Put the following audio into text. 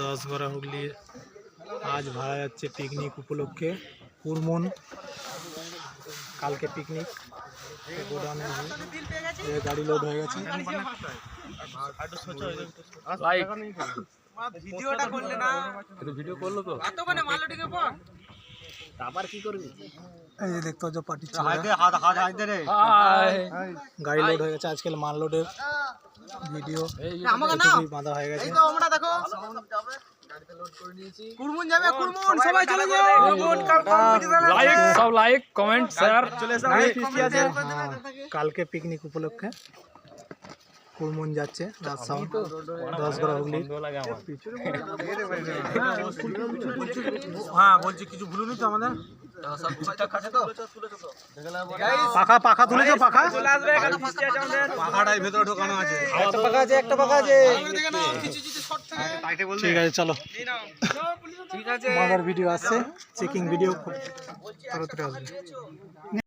দশ গড়া হুগলি। আজ ভাড়া যাচ্ছে পিকনিক উপলক্ষে কুরমুন। কালকে পিকনিক গোডাউনে গাড়ি লোড হয়ে গেছে। ভিডিওটা করলে না। ভিডিও করল তো? এতক্ষণে মালটিকে পর। আবার কি করবি? এই দেখতে পাচ্ছ পার্টি হাত হাত হাত দে রে। গাড়ি লোড হয়ে গেছে। আজকাল মাল লোডের ভিডিও। আমাকে নাও বাঁধা হয়ে গেছে। এই তো আমরা দেখো। কুরমুন যাবে কুরমুন সবাই চলে যাও। কুরমুন লাইক সব লাইক কমেন্ট শেয়ার চলে হ্যাঁ, কালকে পিকনিক উপলক্ষে। কুরমুন যাচ্ছে রাজসাউন দশ গড়া হুগলি। হ্যাঁ বলছি কিছু ভুলুনি তো আমাদের? পাখা পাখা তুলেছো পাখা? পাখাটাই ভেতরে ঢোকানো আছে। একটা পাখা আছে একটা পাখা আছে। ঠিক আছে চলো। ঠিক আছে। ভিডিও আসছে চেকিং ভিডিও খুব তাড়াতাড়ি আসবে।